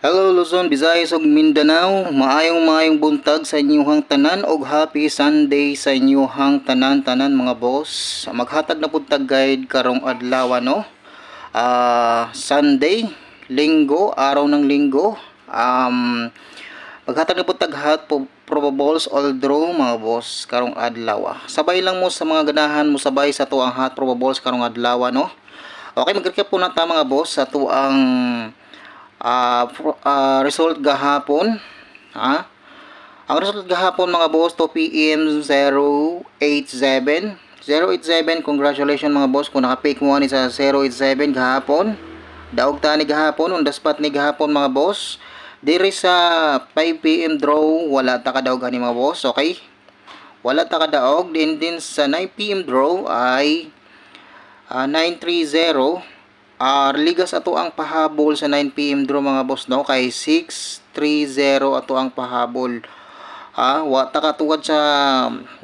Hello Luzon, Visayas ug Mindanao. Maayong maayong buntag sa inyong tanan og happy Sunday sa inyong tanan-tanan mga boss. Maghatag na pud tag guide karong adlaw no. Ah, Sunday, Linggo, araw ng Linggo. Um maghatag na pud tag po probables all draw mga boss karong adlaw. Sabay lang mo sa mga ganahan mo sabay sa tuang hot probables karong adlaw no. Okay, mag-recap po na ta mga boss sa tuang pro- ah, result gahapon ha? Ang result gahapon mga boss 2 PM 087 087 congratulations mga boss kung naka-pick mo ani sa 087 gahapon. Daog ta ni gahapon on the spot ni gahapon mga boss. Diri sa 5 PM draw wala ta kadaog ani mga boss okay? Wala ta kadaog din din sa 9 PM draw ay Ah, 930 ah ligas ato ang pahabol sa 9 PM draw mga boss no? Kay 630 ato ang pahabol. Ha? Wa ta katuwad sa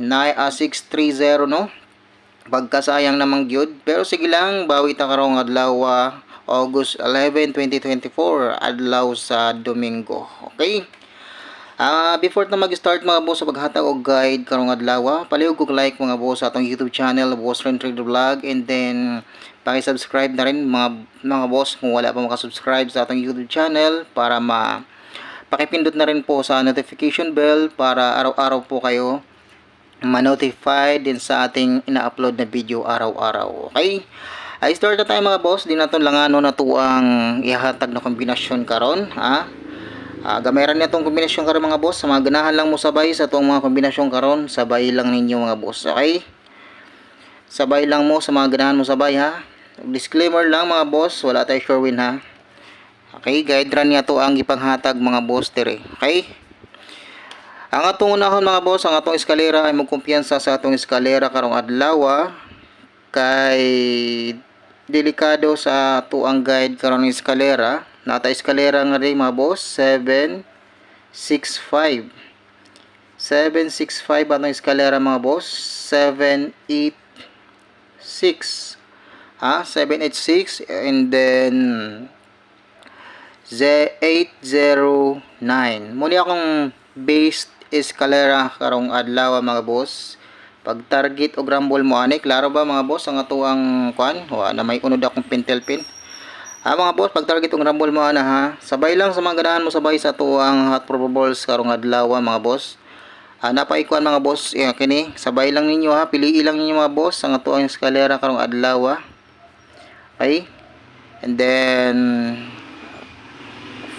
9 ah, 630 no? Pagkasayang namang gyud. Pero sige lang bawi ta karong adlaw August 11, 2024 adlaw sa Domingo okay? Ah, before na mag-start mga boss sa paghatag og guide karong adlaw, palihog og like mga boss sa atong YouTube channel, Boss Ren Trader Vlog. And then paki-subscribe na rin mga mga boss kung wala pa maka-subscribe sa atong YouTube channel para ma pakipindot na rin po sa notification bell para araw-araw po kayo ma-notify din sa ating ina-upload na video araw-araw. Okay? Ay start na tayo mga boss, di naton lang ano na tuang ihatag na kombinasyon karon, ha? Ah, gamiran niya tong kombinasyon karon mga boss. Sa mga ganahan lang mo sabay sa tong mga kombinasyon karon, sabay lang ninyo mga boss. Okay? Sabay lang mo sa mga ganahan mo sabay ha. Disclaimer lang mga boss, wala tayo sure win ha. Okay, guide run niya to ang ipanghatag mga boss dire. Okay? Ang atong unahon mga boss, ang atong eskalera ay magkumpiyansa sa atong eskalera karong adlaw kay delikado sa tuang guide karon ng eskalera. Nata eskalera nga rin mga boss, 7 6 5 765 atong eskalera mga boss, 786 ha, 786 and then Z809. Muli akong based eskalera karong adlaw mga boss. Pag target o rumble mo ani, klaro ba mga boss ang ato ang kwan? Wa na may unod akong pintel pin. Ha mga boss, pag target og rumble mo ana ha. Sabay lang sa mga ganahan mo sabay sa tuang hot probables karong adlaw mga boss. Ah, napaikuan mga boss, yeah, kini sabay lang ninyo ha, piliin lang ninyo mga boss ang ato ang eskalera karong adlaw. Okay? And then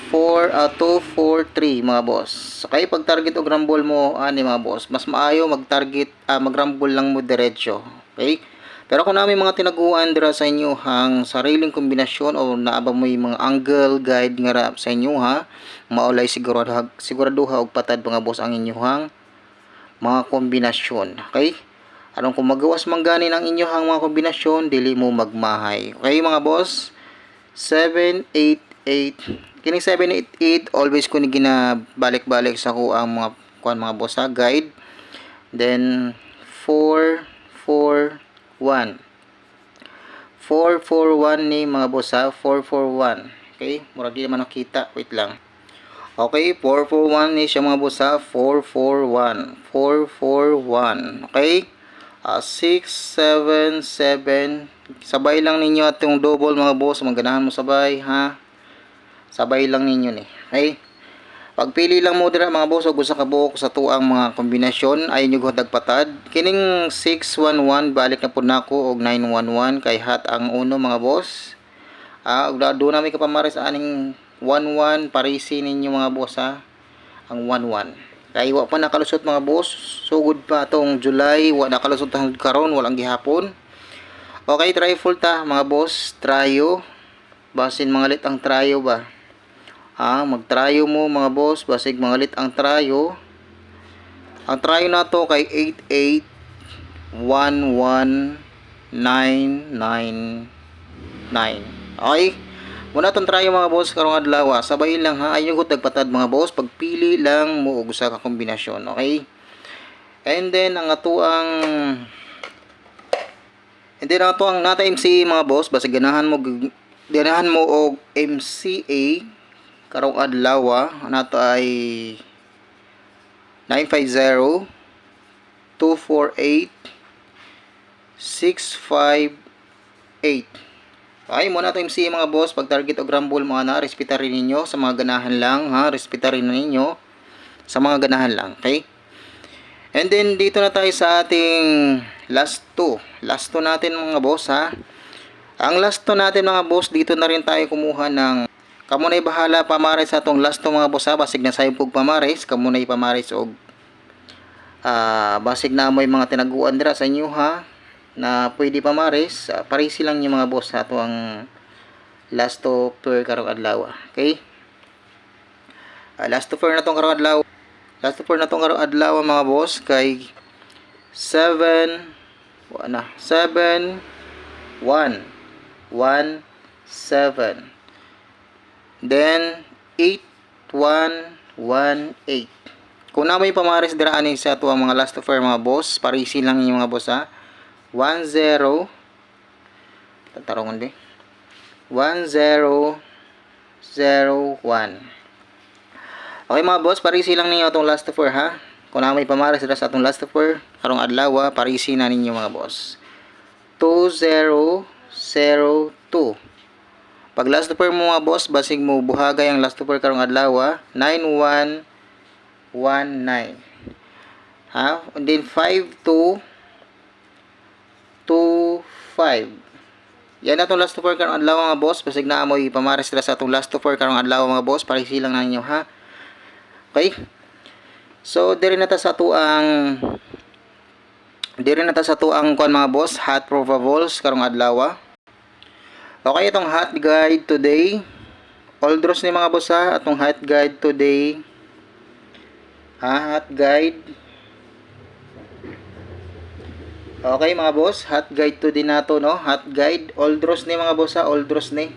4 uh, 2 4 3 mga boss. Okay, pag target og rumble mo ani mga boss, mas maayo mag-target ah, mag-rumble lang mo diretso. Okay? Pero kung namin mga tinaguan dira sa inyo hang sariling kombinasyon o naaba mo yung mga angle guide nga ra sa inyo ha, maulay sigurado siguraduha og patad mga boss ang inyong mga kombinasyon. Okay? Anong kung magawas man gani ng inyong mga kombinasyon, dili mo magmahay. Okay mga boss? 788 Kining 788 always ko ni ginabalik-balik sa ko ang mga kuan mga boss ha, guide. Then 441 441 ni mga boss ha, 441. Okay, murag di naman nakita. Wait lang. Okay, 441 ni siya mga boss ha, 441. 441. Okay? Ah, 677 sabay lang ninyo at yung double mga boss, maganahan mo sabay ha. Sabay lang ninyo ni. Okay? Pagpili lang mo dira mga boss og usa ka buok sa tuang mga kombinasyon ay nyo dagpatad. Kining 611 balik na pud nako og 911 kay hat ang uno mga boss. Ah, og do na may kapamaris aning 11 parisi ninyo mga boss ha. Ang 11. Kay wa pa nakalusot mga boss. Sugod pa atong July, wa nakalusot hanggang karon, walang gihapon. Okay, try full ta mga boss. Tryo. Basin mga lit ang tryo ba? Ah, mag-tryo mo mga boss, basig mga lit ang tryo. Ang tryo na to kay 8811999. Okay? Muna tong tryo mga boss karong adlaw. Sabay lang ha. Ayun ko tagpatad mga boss. Pagpili lang mo og usa ka kombinasyon, okay? And then ang ato ang And then ato ang nata MCA mga boss, basta ganahan mo ganahan mo og MCA karong adlaw nato ay 950 248 658 ay, muna to MC mga boss, pag target o grumble mga na, respetarin ninyo sa mga ganahan lang, ha, respetarin ninyo sa mga ganahan lang, okay? And then, dito na tayo sa ating last two. Last two natin mga boss, ha? Ang last two natin mga boss, dito na rin tayo kumuha ng kamunay bahala pamares sa atong last two mga boss, ha? Basig na sayo pug pamares, kamunay pamares og ah basig na mo mga tinaguan dira sa inyo, ha? Na pwede pamares, uh, parisi lang yung mga boss ato ang last to tour karong adlaw. Okay? Uh, last to tour na tong karong adlaw. Last to tour na tong karong adlaw mga boss kay 7 wala na 7 1 1 7 then 8 1 1 8 kung na may pamares dira sa ato ang mga last to tour mga boss parisi lang yung mga boss ha 1 0 tatarungan di 1 0 0 1 okay mga boss parisi lang ninyo itong last 4 ha? Kung na may pamaras sa atong last 4 karong adlaw parisi na ninyo mga boss. 2 0 0 2 pag last 4 mo mga boss basig mo buhagay ang last 4 karong adlaw 9 1 1 9 ha? And then 5 2 2.5 Yan na itong last to 4 karong adlaw mga boss. Basig na amoy pamares sila sa itong last to 4 karong adlaw mga boss. Para silang na ninyo ha. Okay? So, diri na ta sa to ang diri na ta sa to ang kuan mga boss. Hot probables karong adlaw. Okay, itong hot guide today. All draws ni mga boss ha. Atong hot guide today. Ha, hot guide Okay mga boss, hot guide to din nato no. Hot guide, all draws ni mga boss ha, all draws ni.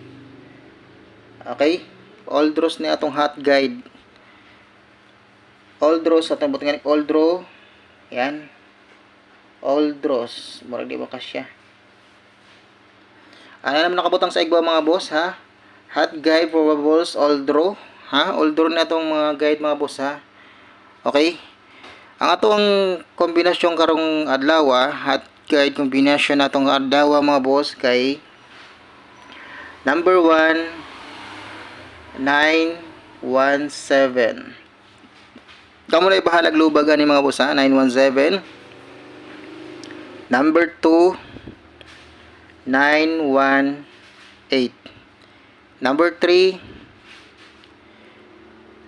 Okay? All draws ni atong hot guide. All draws atong butingan all draw. Yan. All draws. Murag di ba kasya? Ano naman nakabutang sa igba mga boss ha? Hot guide probables all draw. Ha? All draw na itong mga guide mga boss ha. Okay? Ang atong kombinasyon karong adlaw at guide kombinasyon natong adlaw mga boss kay number 1 917 Kamo na ibahalag lubag ani mga boss ha 917 Number 2 918 Number 3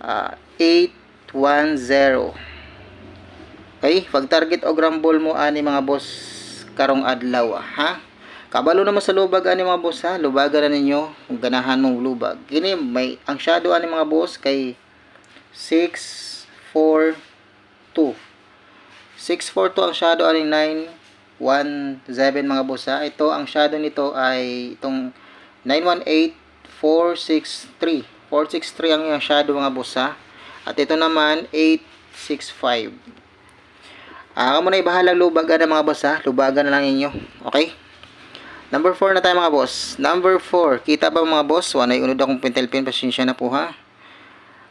uh, 810 Okay, pag target o grambol mo ani mga boss karong adlaw ha. Kabalo naman sa lubag ani mga boss ha. Lubagan na ninyo kung ganahan mong lubag. Kini may ang shadow ani mga boss kay 6 4 2. 6 4 2 ang shadow ani 9 1 7 mga boss ha. Ito ang shadow nito ay itong 918 463. 463 ang yung shadow mga boss ha. At ito naman 865. Ah, uh, mo na ibahalang lubagan ng mga boss ha. Lubagan na lang inyo. Okay? Number 4 na tayo mga boss. Number 4. Kita ba mga boss? Wala unod akong pentel pin. Pasensya na po ha.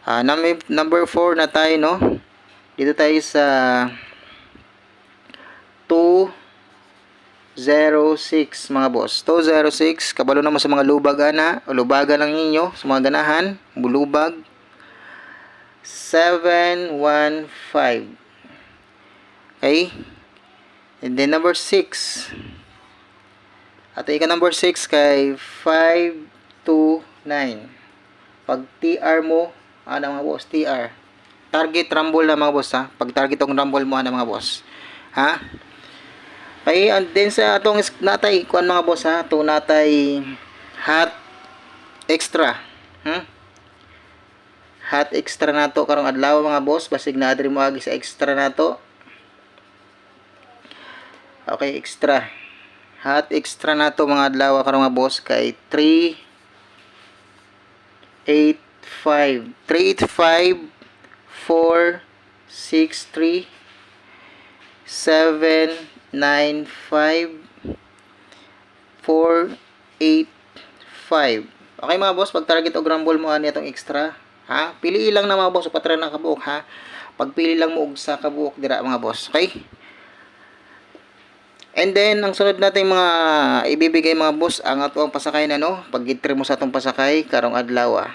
Ah, uh, number 4 na tayo no. Dito tayo sa 206 mga boss. 206. Kabalo naman sa mga lubagan ha. O lubagan lang ninyo. Sa mga ganahan. Bulubag. 715. Okay? And then number 6. At ika number 6 kay 529. Pag TR mo, ano mga boss, TR. Target rumble na mga boss ha. Pag target tong rumble mo ano mga boss. Ha? Okay, and then sa atong natay kuan mga boss ha, to natay hot extra. Hmm? Hot extra nato karong adlaw mga boss, basig na adri mo agi sa extra nato. Okay, extra. Hot extra na to mga adlaw karon mga boss kay 385 385 463 795 485 Okay mga boss, pag target o grumble mo ani atong extra ha? Pili lang na mga boss upatra na kabuok ha? Pagpili lang mo og sa kabuok dira mga boss okay And then, ang sunod nating mga ibibigay mga boss, ang ato ang pasakay na no, pag mo sa atong pasakay, karong adlaw. ah.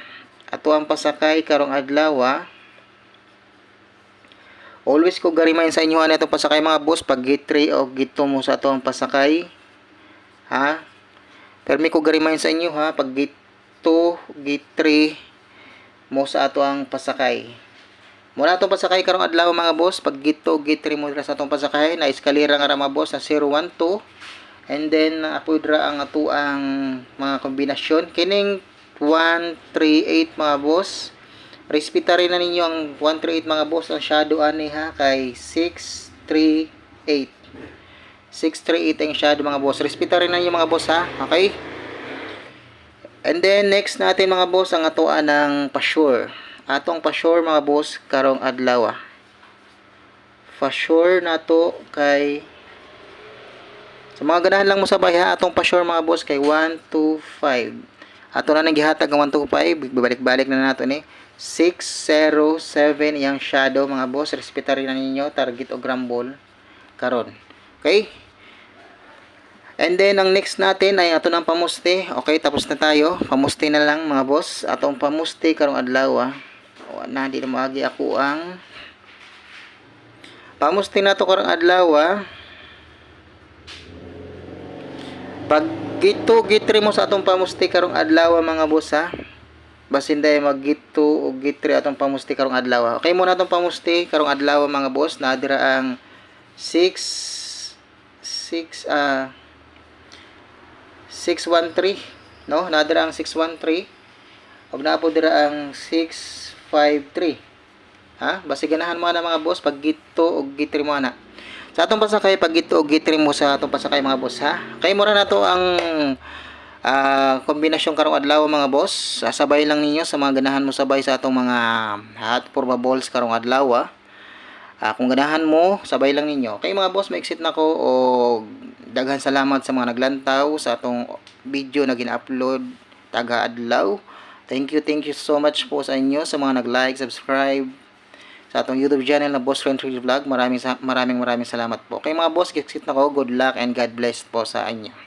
Ato ang pasakay, karong adlaw. ah. Always ko garimayin sa inyo na itong pasakay mga boss, pag gitri o gito mo sa atong pasakay. Ha? Pero ko garimayin sa inyo ha, pag gito, gitri mo sa ato ang pasakay. Mula itong pasakay karong adlaw mga boss, pag gito gitri mo dira sa atong pasakay, na eskalera nga ra mga boss na 012 and then apoy ang ato ang mga kombinasyon kining 138 mga boss. Respeta rin na ninyo ang 138 mga boss, ang shadow ani ha kay 638. 638 ang shadow mga boss. Respeta rin na ninyo mga boss ha, okay? And then next natin mga boss ang atoan ng pa-sure. Atong pa-sure mga boss karong adlaw. ah. Pa-sure na to kay sa mga ganahan lang mo sabay ha atong pa-sure mga boss kay 125. Ato na nang gihatag ang 125, bibalik-balik na nato ni 607 yang shadow mga boss. Respeta rin na ninyo target o grambol karon. Okay? And then, ang next natin ay ato ng pamuste. Okay, tapos na tayo. Pamuste na lang mga boss. Atong pamuste karong adlaw. ah. O, na, di na maagi ako ang pamuste na to karong adlaw. ah. Pag gito gitri mo sa atong pamuste karong adlaw mga boss ha. Basin day maggito o gitri atong pamuste karong adlaw. Okay muna atong pamuste karong adlaw mga boss. Nadira ang 6 6 ah 613 no nadira ang 613 ug naa po dira ang 653 ha basi ganahan mo na mga boss pag gito og gitri mo na sa atong pasakay pag gito og gitri mo sa atong pasakay mga boss ha kay mura na to ang ah, kombinasyon karong adlaw mga boss sasabay lang ninyo sa mga ganahan mo sabay sa atong mga hot purba balls karong adlaw ah. Ah, kung ganahan mo, sabay lang ninyo. Kay mga boss, ma-exit na ko o daghan salamat sa mga naglantaw sa atong video na gina-upload taga adlaw. Thank you, thank you so much po sa inyo sa mga nag-like, subscribe sa atong YouTube channel na Boss Friend Vlog. Maraming maraming maraming salamat po. Kay mga boss, exit na ko. Good luck and God bless po sa inyo.